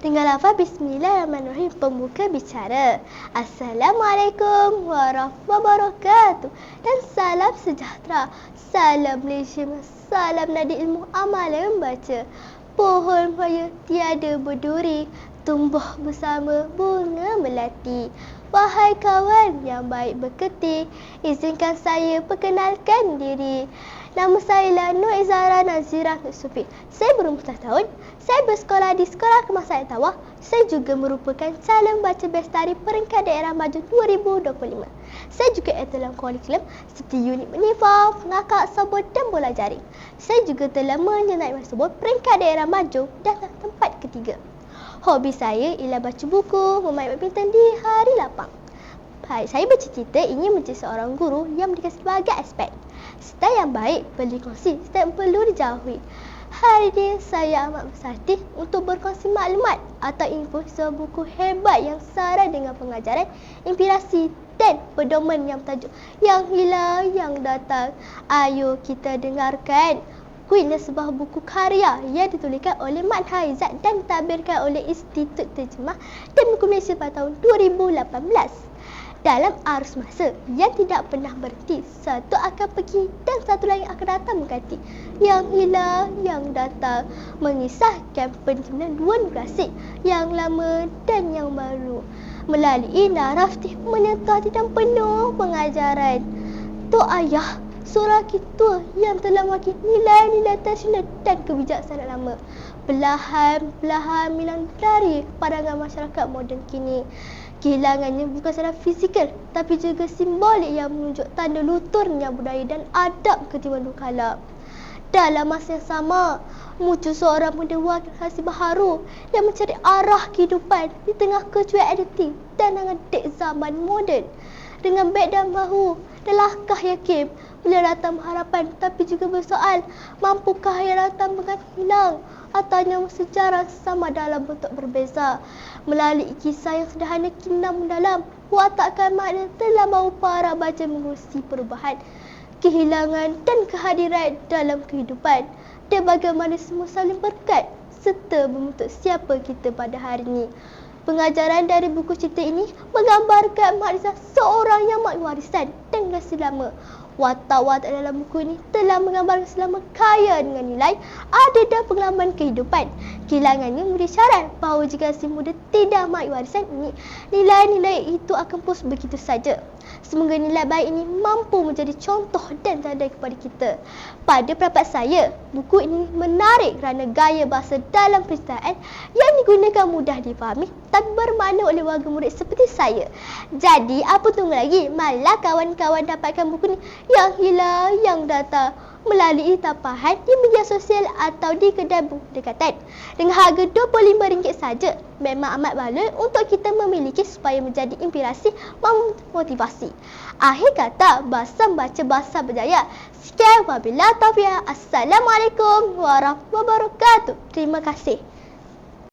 Dengan lafaz Bismillahirrahmanirrahim pembuka bicara. Assalamualaikum warahmatullahi wabarakatuh. Dan salam sejahtera. Salam Malaysia. Salam nadi ilmu amal yang membaca. Pohon raya tiada berduri. Tumbuh bersama bunga melati. Wahai kawan yang baik berketik, izinkan saya perkenalkan diri. Nama saya lah Nur Izara Nazira Sufi. Saya berumur 4 tahun. Saya bersekolah di Sekolah Kemasan Tawah. Saya juga merupakan calon baca bestari peringkat daerah maju 2025. Saya juga aktif dalam kurikulum seperti unit menifah, pengakak, sabun dan bola jaring. Saya juga telah menyertai sebut peringkat daerah maju dalam tempat ketiga. Hobi saya ialah baca buku, memain badminton di hari lapang. Baik, saya bercita-cita ingin menjadi seorang guru yang memberikan sebagai aspek. Style yang baik perlu dikongsi, style yang perlu dijauhi. Hari ini saya amat bersedih untuk berkongsi maklumat atau info sebuah buku hebat yang syarat dengan pengajaran, inspirasi dan pedoman yang tajuk yang hilang yang datang. Ayo kita dengarkan. Queen sebuah buku karya yang dituliskan oleh Mat Haizat dan ditabirkan oleh Institut Terjemah dan Buku Malaysia pada tahun 2018 dalam arus masa yang tidak pernah berhenti. Satu akan pergi dan satu lagi akan datang mengganti. Yang hilang, yang datang mengisahkan penjelasan dua klasik yang lama dan yang baru. Melalui naratif menyentuh dan penuh pengajaran. Tok Ayah, seorang kita yang telah makin nilai-nilai tradisional dan kebijaksanaan lama. Perlahan-perlahan hilang dari pandangan masyarakat moden kini. Kehilangannya bukan secara fizikal tapi juga simbolik yang menunjuk tanda luturnya budaya dan adab ketimbang dulu. Dalam masa yang sama, muncul seorang muda wakil hasil baharu yang mencari arah kehidupan di tengah kecuali identiti dan dengan dek zaman moden. Dengan baik dan bahu dan langkah yakin, beliau datang harapan tapi juga bersoal, mampukah yang datang bukan hilang? Atau hanya sejarah sama dalam bentuk berbeza. Melalui kisah yang sederhana kina mendalam watakkan makna telah mahu para baca mengurusi perubahan kehilangan dan kehadiran dalam kehidupan. Dan bagaimana semua saling berkat serta membentuk siapa kita pada hari ini. Pengajaran dari buku cerita ini menggambarkan makna seorang yang mak warisan dan lama Watak-watak dalam buku ini telah menggambarkan selama kaya dengan nilai, ada dan pengalaman kehidupan. Kehilangannya memberi syarat bahawa jika si muda tidak mak warisan ini, nilai-nilai itu akan pus begitu saja. Semoga nilai baik ini mampu menjadi contoh dan tanda kepada kita. Pada pendapat saya, buku ini menarik kerana gaya bahasa dalam penceritaan yang digunakan mudah difahami tapi bermakna oleh warga murid seperti saya. Jadi, apa tunggu lagi? Malah kawan-kawan dapatkan buku ini yang hilang, yang datang melalui tapahan di media sosial atau di kedai dekatan. Dengan harga RM25 saja, memang amat baloi untuk kita memiliki supaya menjadi inspirasi memotivasi. Akhir kata, bahasa baca bahasa berjaya. Sekian wabila taufiq. Assalamualaikum warahmatullahi wabarakatuh. Terima kasih.